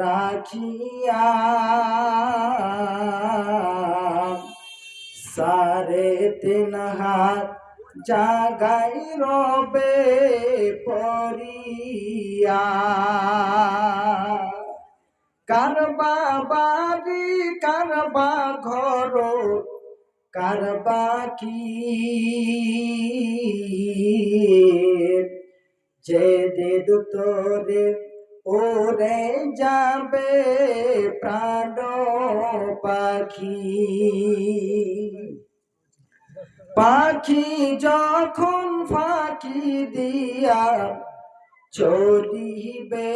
রাখিয়া সারে তিন হাত জাগাই রবে পরিয়া কারবা বাড়ি কারবা ঘর কারবা কি যে দেদ তোরে ওরে যাবে প্রাণ পাখি। পাখি যখন ফাঁকি দিয়া চলিবে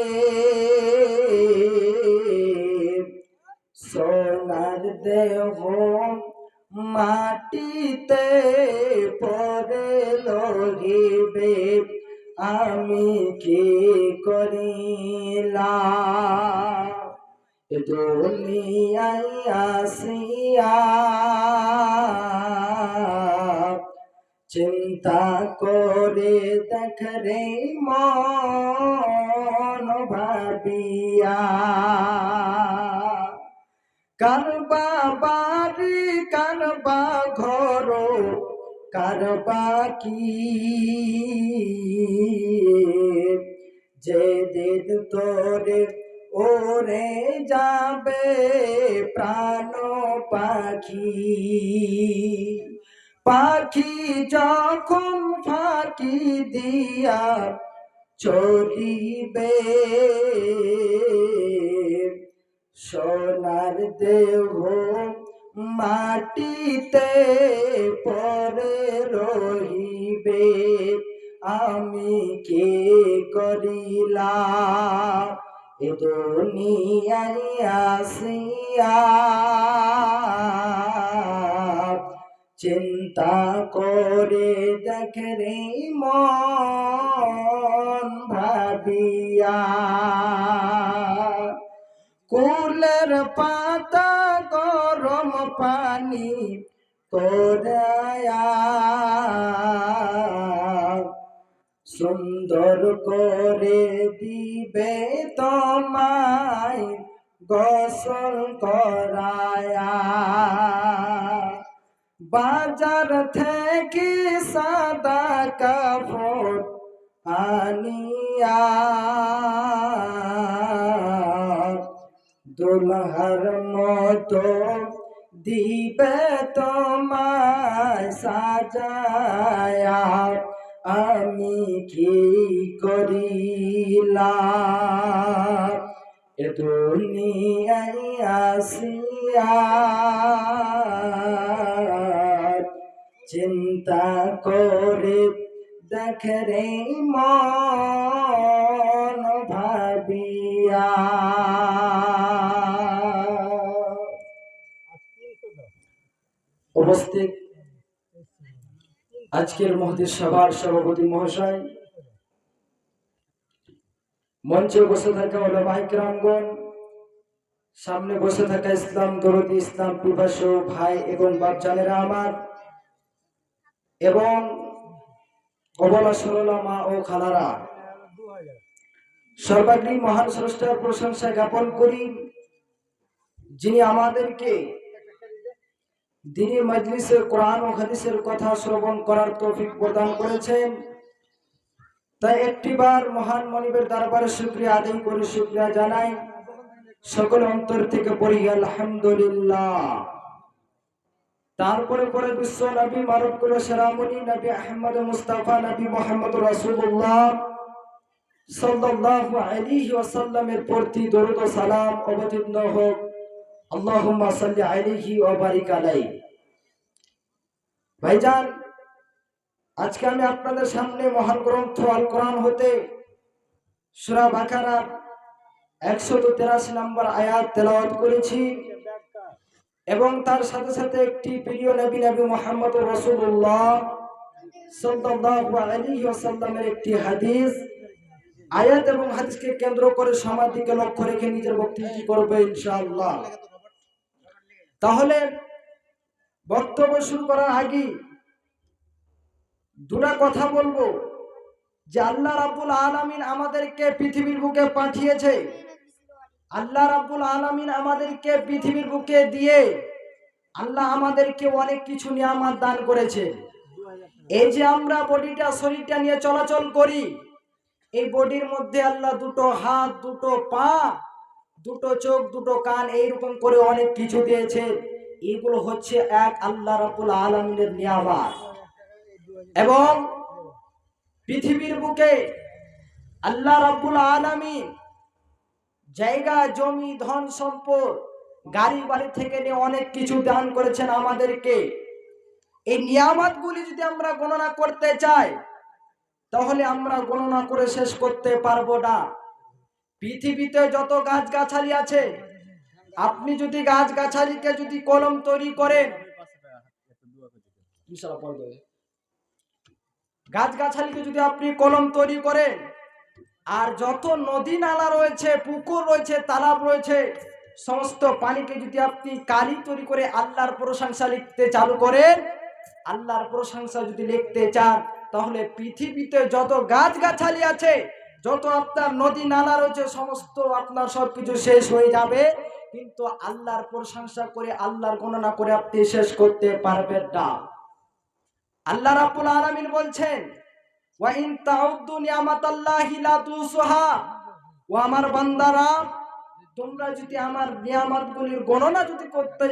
সোনার দেহ মাটিতে পরে লহিবে। আমি কি করিলাম? এ দুনিয়ায় আসিয়া চিন্তা করে দেখ রে মন ভাবিয়া। কারবা বাড়ি কারবা ঘর কারবা কি যে দিন তোরে ওরে যাবে প্রাণ পাখি। পাখি যখন ফাঁকি দিয়া চলিবে, সোনার দেহ মাটিতে পরে রহিবে আমি কে করিলাম? এ দুনিয়ায় আসিয়া চিন্তা করে দেখ রে মন ভাবিয়া। কুলের পাতা গরম পানি করায়া সুন্দর করে দিবে তোমায় গোসল করায়া। বাজার থেকে সাদা কাপড় আনিয়া দুলহার মতো দিবে তোমায় সাজায়া। আমি কি করিলাম? এ দুনিয়ায় আসিয়া চিন্তা করে দেখ রে মন ভাবিয়া। উপস্থিত। আজকের মহদির সভার সভাপতি মহাশয়, মঞ্চে বসে থাকা হলো রামগণ সামনে বসে থাকা ইসলাম দরদি, ইসলাম পিপাসু ভাই এবং বাপজানেরা আমার, এবং অবলা সরলা মা ও খালারা। সর্বাগ্রী মহান স্রষ্টার প্রশংসা জ্ঞাপন করি, যিনি আমাদেরকে দিনী মজলিসের কোরআন ও হাদিসের কথা শ্রবণ করার তৌফিক প্রদান করেছেন। তাই একটিবার মহান মনিবের দরবারে শুক্রিয়া আদায় করে শুক্রিয়া জানাই। সকল অন্তর থেকে পড়ি, আলহামদুলিল্লাহ। তারপরে পরে বিশ্ব নবী মারুকুল সেরামনি নবী আহমদ, মুস্তাফা, নবী মোহাম্মদ রাসূলুল্লাহ সাল্লাল্লাহু আলাইহি ওয়াসাল্লামের প্রতি দরুদ সালাম অবতীর্ণ হোক। আল্লাহুম্মা সাল্লি আলাইহি ওয়া বারিক আলাইহি ভাইজান, আজকে আমি আপনাদের সামনে মহান গ্রন্থ আল কোরআন হতে সূরা একশো তেরাশি নম্বর আয়াত তেলাওয়াত করেছি এবং তার সাথে সাথে একটি প্রিয় নবী নবী মোহাম্মদ রসুল্লাহ সাল্লাল্লাহু আলাইহি ওয়াসাল্লামের একটি হাদিস। আয়াত এবং হাদিসকে কেন্দ্র করে সমাজ দিকে লক্ষ্য রেখে নিজের বক্তব্য করবে ইনশাআল্লাহ। তাহলে বক্তব্য শুরু করার আগে দুটা কথা বলব যে আল্লাহ রাব্বুল আলামিন আমাদেরকে পৃথিবীর বুকে পাঠিয়েছে। আল্লাহ রাব্বুল আলামিন আমাদেরকে পৃথিবীর বুকে দিয়ে আল্লাহ আমাদেরকে অনেক কিছু নিয়ামত দান করেছে। এই যে আমরা বডিটা, শরীরটা নিয়ে চলাচল করি, এই বডির মধ্যে আল্লাহ দুটো হাত, দুটো পা দুটো চোখ, দুটো কান এইরকম করে অনেক কিছু দিয়েছে। এগুলো হচ্ছে এক আল্লাহ রাব্বুল আলামিনের নিয়ামত। এবং পৃথিবীর বুকে আল্লাহ রাব্বুল আলামিন জায়গা, জমি, ধন, সম্পদ, গাড়ি, বাড়ি থেকে নিয়ে অনেক কিছু দান করেছেন আমাদেরকে। এই নিয়ামতগুলি যদি আমরা গণনা করতে চাই, তাহলে আমরা গণনা করে শেষ করতে পারব না। পৃথিবীতে যত গাছগাছালি আছে, আপনি যদি গাছগাছালিকে যদি কলম তৈরি করেন গাছগাছালিকে যদি আপনি কলম তৈরি করেন, আর যত নদী নালা রয়েছে, পুকুর রয়েছে, তালাব রয়েছে, সমস্ত পানিকে যদি আপনি কালি তৈরি করে আল্লাহর প্রশংসা লিখতে চালু করেন, আল্লাহর প্রশংসা যদি লিখতে চান, তাহলে পৃথিবীতে যত গাছগাছালি আছে যত আপনার নদী, নালা রয়েছে, সমস্ত আপনার সবকিছু শেষ হয়ে যাবে। কিন্তু আল্লাহর প্রশংসা করে, আল্লাহর গণনা করে আপনি শেষ করতে পারবেন না। আল্লাহ রাব্বুল আলামিন বলছেন, ওয়া ইন ও আমার বান্দারা, তোমরা যদি আমার গণনা যদি করতে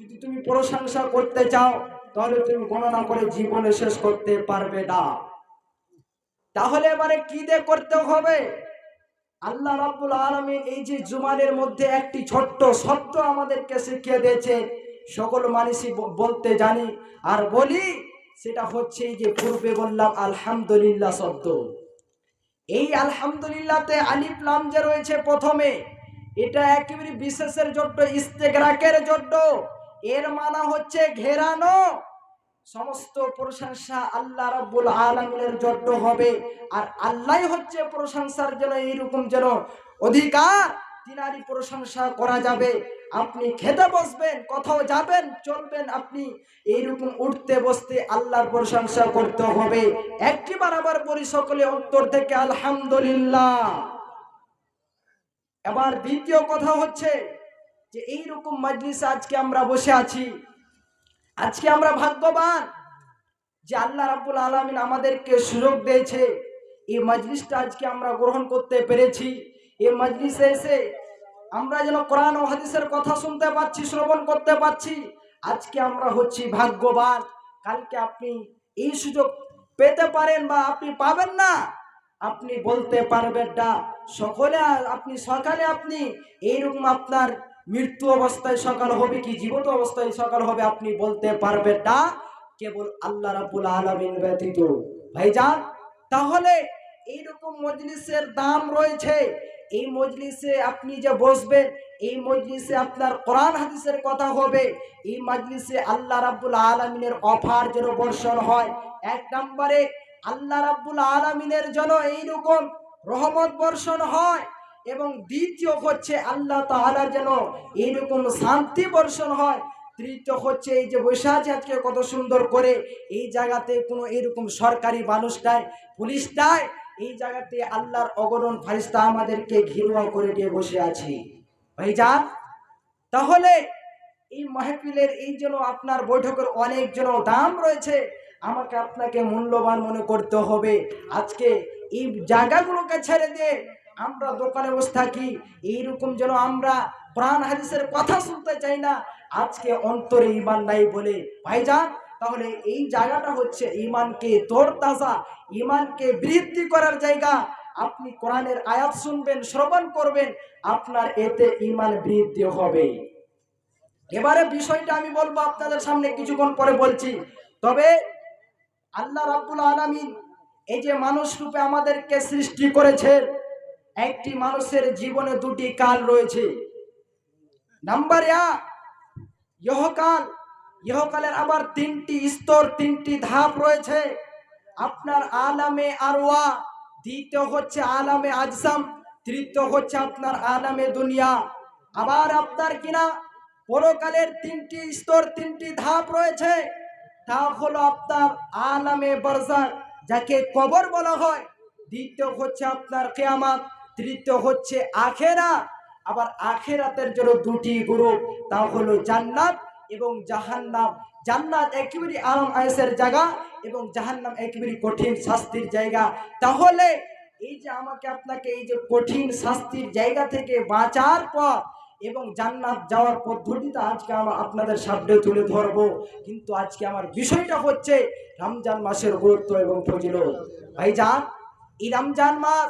যদি তুমি প্রশংসা করতে চাও, তাহলে তুমি গণনা করে জীবনে শেষ করতে পারবে না। তাহলে এবারে কি দিয়ে করতে হবে? আল্লাহ রাব্বুল আলামিন এই যে জুমানের মধ্যে একটি ছোট্ট শব্দ আমাদেরকে শিখিয়ে দিয়েছে সকল মানুষই বলতে জানি। আর বলি, সেটা হচ্ছে এই যে পূর্বে বললাম আলহামদুলিল্লাহ শব্দ। এই আলহামদুলিল্লাহতে আলিফ লাম যে রয়েছে প্রথমে, এটা একেবারে বিশেষের জন্য ইস্তেগরাকের জন্য এর মানা হচ্ছে ঘেরানো। সমস্ত প্রশংসা আল্লাহ রাব্বুল আলামিনের জন্য হবে। আর আল্লাহ হচ্ছে প্রশংসার জন্য এইরকম যেন অধিকার, তিনারই প্রশংসা করা যাবে। আপনি খেতে বসবেন, কোথাও যাবেন, চলবেন আপনি, এইরকম উঠতে বসতে আল্লাহর প্রশংসা করতে হবে। একটিবার আবার বলি সকলে উত্তর থেকে আলহামদুলিল্লাহ। এবার দ্বিতীয় কথা হচ্ছে যে এইরকম মজলিসে আজকে আমরা বসে আছি। আজকে আমরা ভাগ্যবান যে আল্লাহ রাব্বুল আলামিন আমাদেরকে সুযোগ দিয়েছে। এই মজলিসটা আজকে আমরা গ্রহণ করতে পেরেছি। এই মজলিসে এসে আমরা যেন কোরআন ও হাদিসের কথা শুনতে পাচ্ছি, শ্রবণ করতে পাচ্ছি, আজকে আমরা হচ্ছি ভাগ্যবান। কালকে আপনি এই সুযোগ পেতে পারেন বা আপনি পাবেন না, আপনি বলতে পারবেন না। সকলে আপনি সকালে আপনি এইরকম আপনার মৃত্যু অবস্থায় সকাল হবে কি? জীবিত অবস্থায় সকাল হবে আপনি বলতে পারবেন না। কেবল আল্লাহ রাব্বুল আলামিন ব্যতীত। ভাইজান, তাহলে এইরকম মজলিসের দাম রয়েছে। এই মজলিসে আপনি যে বসবেন, এই মজলিসে আপনার কোরআন হাদিসের কথা হবে। এই মজলিসে আল্লাহ রাব্বুল আলামিনের অফার যেন বর্ষণ হয়। এক নম্বরে, আল্লাহ রাব্বুল আলামিনের জন্য এইরকম রহমত বর্ষণ হয়। এবং দ্বিতীয় হচ্ছে আল্লাহ তাআলার যেন এইরকম শান্তি বর্ষণ হয়। তৃতীয় হচ্ছে এই যে বসে আজকে কত সুন্দর করে এই জায়গাতে কোনো এরকম সরকারি মানুষ নাই, পুলিশ নাই, এই জায়গাতে আল্লাহর অগরণ ফারিস্তা আমাদেরকে ঘিরুয়া করে দিয়ে বসে আছি। ভাইজান, তাহলে এই মাহফিলের এই জন্য আপনার বৈঠকের অনেক জন দাম রয়েছে, আমাকে আপনাকে মূল্যবান মনে করতে হবে। আজকে এই জায়গাগুলোকে ছেড়ে দিয়ে আমরা দোকানে বসে থাকি, এইরকম যেন আমরা প্রাণ হাদিসের কথা শুনতে চাই না। আজকে অন্তরে ইমান নাই বলে। ভাইজান, তাহলে এই জায়গাটা হচ্ছে ইমানকে তোর তাজা ইমানকে বৃদ্ধি করার জায়গা। আপনি কোরআনের আয়াত শুনবেন, শ্রবণ করবেন, আপনার এতে ইমান বৃদ্ধি হবে। এবারে বিষয়টা আমি বলব আপনাদের সামনে কিছুক্ষণ পরে বলছি। তবে আল্লাহ রাব্বুল আলামিন এই যে মানুষ রূপে আমাদেরকে সৃষ্টি করেছেন একটি মানুষের জীবনে দুটি কাল রয়েছে। নাম্বার এক, ইহকাল। ইহকালের আবার তিনটি স্তর, তিনটি ধাপ রয়েছে। আপনার আলামে আরওয়া, দ্বিতীয় হচ্ছে আলামে আজসাম, তৃতীয় হচ্ছে আপনার আলামে দুনিয়া। আবার আপনার কিনা পরকালের তিনটি স্তর, তিনটি ধাপ রয়েছে। তা হলো আপনার আলামে বরজাক যাকে কবর বলা হয়। দ্বিতীয় হচ্ছে আপনার কেয়ামাত। তৃতীয় হচ্ছে আখেরা। আবার আখেরাতের জন্য দুটি গ্রুপ তা হলো জান্নাত এবং জাহান্নাম। জান্নাত একেবারে আরাম আয়েসের জায়গা এবং জাহান্নাম একেবারে কঠিন শাস্তির জায়গা। তাহলে এই যে আমাকে আপনাকে এই যে কঠিন শাস্তির জায়গা থেকে বাঁচার পর এবং জান্নাত যাওয়ার পদ্ধতিটা আজকে আমরা আপনাদের সামনে তুলে ধরবো। কিন্তু আজকে আমার বিষয়টা হচ্ছে রমজান মাসের গুরুত্ব এবং ফজিলত। ভাইজান, এই রমজান মাস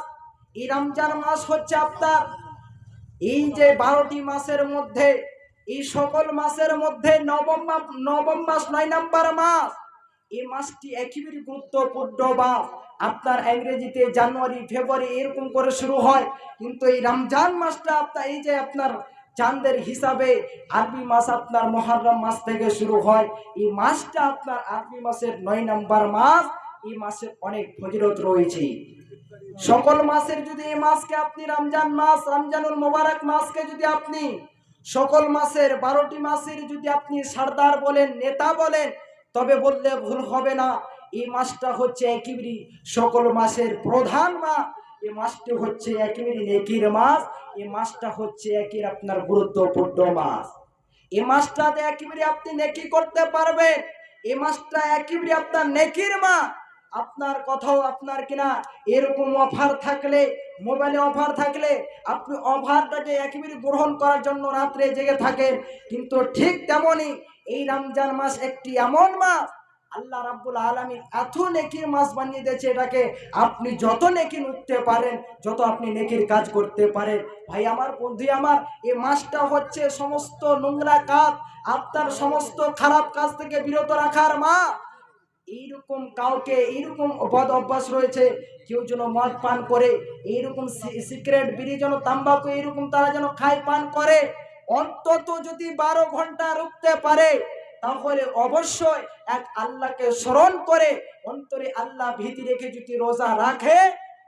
এই রমজান মাস হচ্ছে আপনার, এই যে বারোটি মাসের মধ্যে, এই সকল মাসের মধ্যে নবম নবম মাস নয় নাম্বার মাস। এই মাসটি একেবারে গুরুত্বপূর্ণ বা আপনার ইংরেজিতে জানুয়ারি, ফেব্রুয়ারি এরকম করে শুরু হয়। কিন্তু এই রমজান মাসটা আপনার, এই যে আপনার চাঁদের হিসাবে আরবি মাস আপনার মহরম মাস থেকে শুরু হয়। এই মাসটা আপনার আরবি মাসের নয় নাম্বার মাস। এই মাসের অনেক ফজিলত রয়েছে। সকল মাসের যদি এই মাসকে আপনি রমজান মাস, রমজানুল মোবারক মাসকে যদি আপনি সকল মাসের বারোটি মাসের যদি আপনি সর্দার বলেন, নেতা বলেন, তবে বললে ভুল হবে না। এই মাসটা হচ্ছে একেবারে সকল মাসের প্রধান মাস এই মাসটি হচ্ছে একেবারে নেকির মাস। এই মাসটা হচ্ছে একের আপনার গুরুত্বপূর্ণ মাস। এই মাসটাতে একেবারে আপনি নেকি করতে পারবেন। এই মাসটা একেবারে আপনার নেকির মাস আপনার কথাও আপনার কিনা? এরকম অফার থাকলে মোবাইলে অফার থাকলে আপনি অফারটাকে একেবারে গ্রহণ করার জন্য রাত্রে জেগে থাকেন। কিন্তু ঠিক তেমনই এই রমজান মাস একটি এমন মাস, আল্লাহ রাব্বুল আলামিন এত নেকির মাস বানিয়ে দিয়েছে এটাকে। আপনি যত নেকি উঠতে পারেন, যত আপনি নেকির কাজ করতে পারেন। ভাই, আমার বন্ধু, আমার এই মাসটা হচ্ছে সমস্ত নোংরা কাজ, আপনার সমস্ত খারাপ কাজ থেকে বিরত রাখার মা এইরকম কাউকে এইরকম বদ অভ্যাস রয়েছে, কেউ যেন মদ পান করে, এইরকম সিগারেট, বিড়ি যেন, তাম্বাকু এইরকম তারা যেন খায়, পান করে, অন্তত যদি বারো ঘণ্টা রুখতে পারে, তাহলে অবশ্যই এক আল্লাহকে স্মরণ করে, অন্তরে আল্লাহ ভীতি রেখে যদি রোজা রাখে,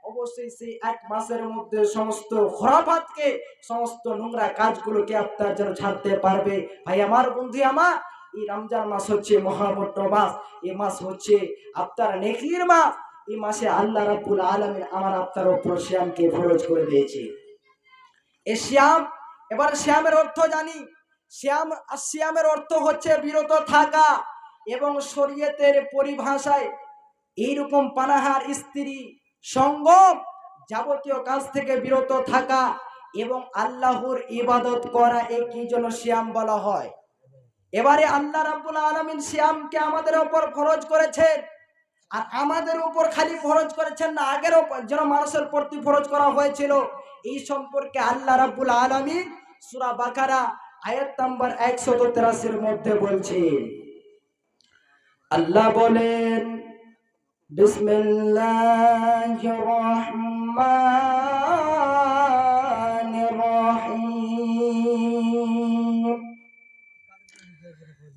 অবশ্যই সেই এক মাসের মধ্যে সমস্ত খরাফাতকে, সমস্ত নোংরা কাজগুলোকে আপনার যেন ছাড়তে পারবে। ভাই, আমার বন্ধু, আমার এই রমজান মাস হচ্ছে মহামট্ট মাস এই মাস হচ্ছে আপনার নেকির মাস। এই মাসে আল্লাহ রাব্বুল আলামিন আমার আপনার ওপর শ্যামকে ফরজ করে দিয়েছে। এ শ্যাম, এবার শ্যামের অর্থ জানি। শ্যাম শ্যামের অর্থ হচ্ছে বিরত থাকা এবং শরীয়তের পরিভাষায় এইরকম পানাহার স্ত্রী সঙ্গম যাবতীয় কাজ থেকে বিরত থাকা এবং আল্লাহর ইবাদত করা একই জন্য শ্যাম বলা হয়। এবারে আল্লাহ রাব্বুল আলামিন শ্যামকে আমাদের উপর ফরজ করেছেন। আর আমাদের উপর খালি ফরজ করেছেন না, আগের ওপর যেন মানুষের প্রতি ফরজ করা হয়েছিল। এই সম্পর্কে আল্লাহ রাব্বুল আলামিন সূরা বাকারা, আয়াত নাম্বার একশত তেরাশির মধ্যে বলছেন আল্লাহ বলেন, বিসমিল্লাহির রহমানির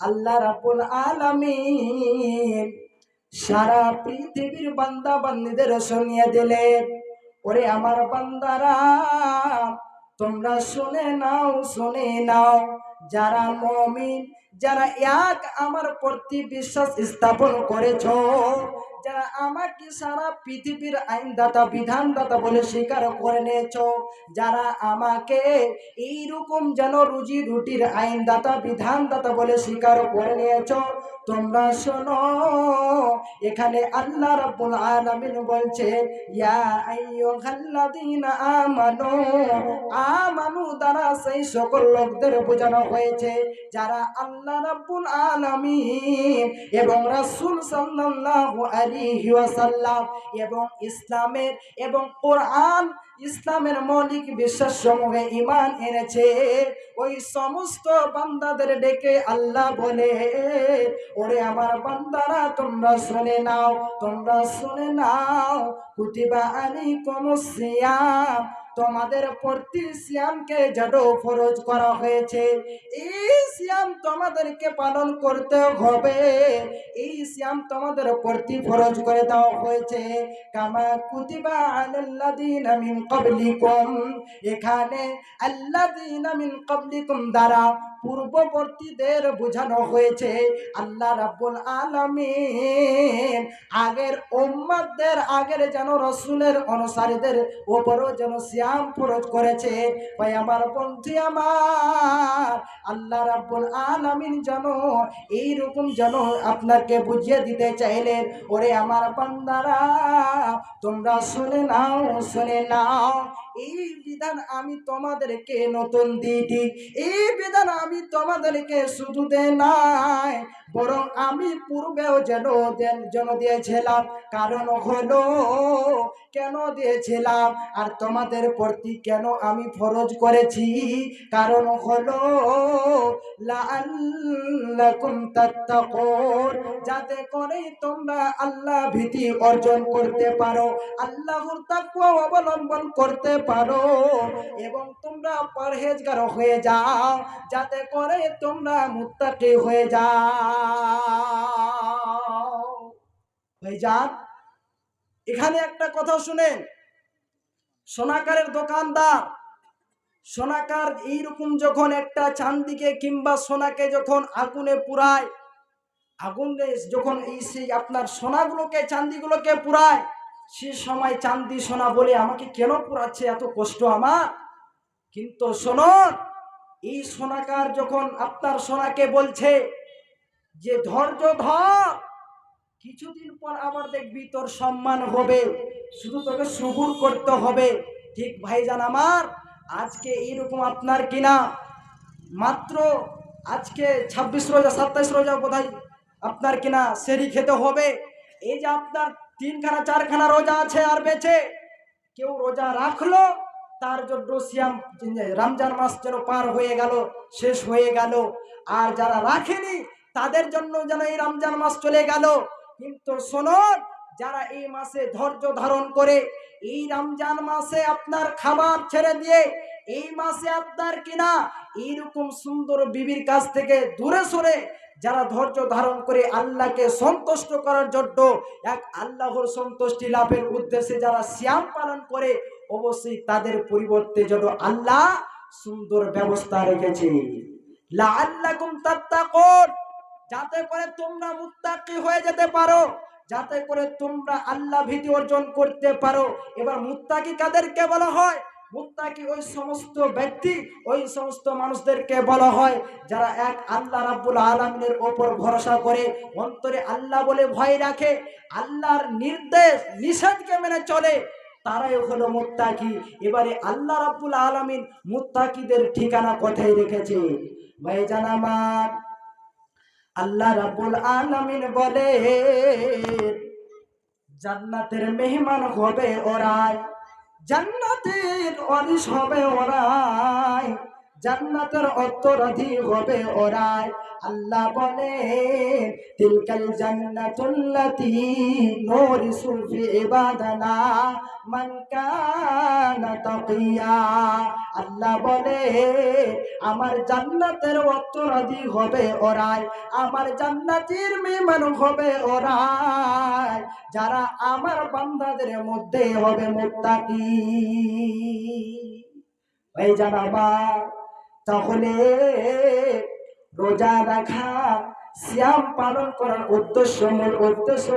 আল্লাহ রাবুল আলামিন সারা পৃথিবীর বান্দা বান্দিদের শুনিয়ে দিলে, ওরে আমার বান্দারা, তোমরা শুনে নাও শুনে নাও, যারা মমিন, যারা এক আমার প্রতি বিশ্বাস স্থাপন করেছ যারা আমাকে সারা পৃথিবীর আইনদাতা, বিধানদাতা বলে স্বীকার করে নিয়েছ, যারা আমাকে এইরকম যেন রুজি রুটির আইনদাতা, বিধানদাতা বলে স্বীকার করে নিয়েছ তোমরা শোনো, এখানে আল্লাহ রাব্বুল আলামিন বলছে, ইয়া আইয়ুহাল্লাযীনা আমানু আমানু দ্বারা সেই সকল লোকদের বোঝানো হয়েছে, যারা আল্লাহ রাব্বুল আলামিন এবং রাসূল সাল্লাল্লাহু আলাইহি ওয়াসাল্লাম এবং ইসলামের এবং কোরআন ইসলামের মৌলিক বিশ্বাস সমূহে ইমান এনেছে। ওই সমস্ত বান্দাদের ডেকে আল্লাহ বলে, ওরে আমার বান্দারা, তোমরা শুনে নাও, তোমরা শুনে নাও, কুতিবা আলাইকুম সিয়াম। তোমাদের প্রতি সিয়ামকে যেন ফরজ করা হয়েছে। এই সিয়াম তোমাদেরকে পালন করতে হবে। এই সিয়াম তোমাদের প্রতি ফরজ করে দেওয়া হয়েছে। কামা কুতিবা আলাল্লাযীনা মিন ক্বাবলিকুম এখানে আল্লাযীনা মিন ক্বাবলিকুম দ্বারা পূর্ববর্তীদের বোঝানো হয়েছে, আল্লাহ রাব্বুল আলামিন আগের উম্মতদের আগের যেন রসুলের অনুসারীদের ওপরও যেন সিয়াম ফরজ করেছে। ভাই আমার বন্ধু আমার আল্লাহ রাব্বুল আলামিন জানো এই রকম জানো আপনাকে বুঝিয়ে দিতে চাইলেন। ওরে আমার বান্দারা, তোমরা শুনে নাও শুনে নাও। এই বিধান আমি তোমাদেরকে নতুন দিই এই বিধান আমি তোমাদেরকে শুধু দে নাই, বরং আমি পূর্বেও যেন দেন- যেন দিয়েছিলাম, কারণ হলো কেন দিয়েছিলাম, আর তোমাদের প্রতি কেন আমি ফরজ করেছি, কারণ হলো যাতে করে তোমরা আল্লাহ ভীতি অর্জন করতে পারো, আল্লাহর তাকওয়া অবলম্বন করতে পারো এবং তোমরা পরহেজগার হয়ে যাও, যাতে করে তোমরা মুত্তাকি হয়ে যাও। হয়ে যান এখানে একটা কথা শুনেন। সোনাকারের দোকানদার, সোনাকার এইরকম যখন একটা চান্দিকে কিংবা সোনাকে যখন আগুনে পুরায় আগুনে যখন এই সেই আপনার সোনাগুলোকে, চান্দিগুলোকে পুরায় সে সময় চান্দি সোনা বলে আমাকে কেন পুরাচ্ছে? এত কষ্ট আমার। কিন্তু শোনন এই সোনাকার যখন আপনার সোনাকে বলছে যে, ধৈর্য ধর, কিছুদিন পর আবার দেখবি তোর সম্মান হবে, শুধু তোকে সুগুর করতে হবে। ঠিক ভাইজান আমার, আজকে এইরকম আপনার কিনা? মাত্র আজকে ছাব্বিশ রোজা, সাতাইশ রোজা বোধহয় আপনার কিনা সেরি খেতে হবে। এই যে আপনার তিনখানা, চারখানা রোজা আছে আর বেঁচে। কেউ রোজা রাখল, তার জন্য সিয়াম রমজান মাস যেন পার হয়ে গেল, শেষ হয়ে গেল। আর যারা রাখেনি, তাদের জন্য যেন এই রমজান মাস চলে গেল। কিন্তু শোনুন, যারা এই মাসে ধৈর্য ধারণ করে, এই রমজান মাসে আপনার খাবার ছেড়ে দিয়ে এই মাসে আপনার কিনা এইরকম সুন্দর বিবির কাছ থেকে দূরে সরে যারা ধৈর্য ধারণ করে আল্লাহকে সন্তুষ্ট করার জন্য এক আল্লাহর সন্তুষ্টি লাভের উদ্দেশ্যে যারা শ্যাম পালন করে, অবশ্যই তাদের পরিবর্তে যেন আল্লাহ সুন্দর ব্যবস্থা রেখেছে। যাতে করে তোমরা মুত্তাকি হয়ে যেতে পারো, যাতে করে তোমরা আল্লাহ ভীতি অর্জন করতে পারো। এবার মুত্তাকি কাদেরকে বলা হয়? মুত্তাকি ওই সমস্ত ব্যক্তি, ওই সমস্ত মানুষদেরকে বলা হয়, যারা এক আল্লাহ রাব্বুল আলমিনের ওপর ভরসা করে অন্তরে আল্লাহ বলে ভয় রাখে, আল্লাহর নির্দেশ, নিষেধকে মেনে চলে, তারাই হলো মুত্তাকি। এবারে আল্লাহ রাব্বুল আলমিন মুত্তাকিদের ঠিকানা কোথায় রেখেছে? ভাইজান আমার, আল্লাহ রাব্বুল আলামিন বলে, জান্নাতের মেহমান হবে ওরাই। জান্নাতের অরিস হবে ওরাই। জান্নাতের অত্তরাধি হবে ওরাই। আল্লাহ বলে তিলকাল জান্নাতুল্লাতি নূরিসু ফি ইবাদানা মান কানা তাকিয়া। আল্লাহ বলে আমার জান্নাতের উত্তরাধি হবে ওরাই, আমার জান্নাতের মেহমান হবে ওরাই। যারা আমার বান্দাদের মধ্যে হবে মুত্তাকি। এই জানাবা তাহলে রোজা রাখা শ্যাম পালন করার উদ্দেশ্য মূল উদ্দেশ্য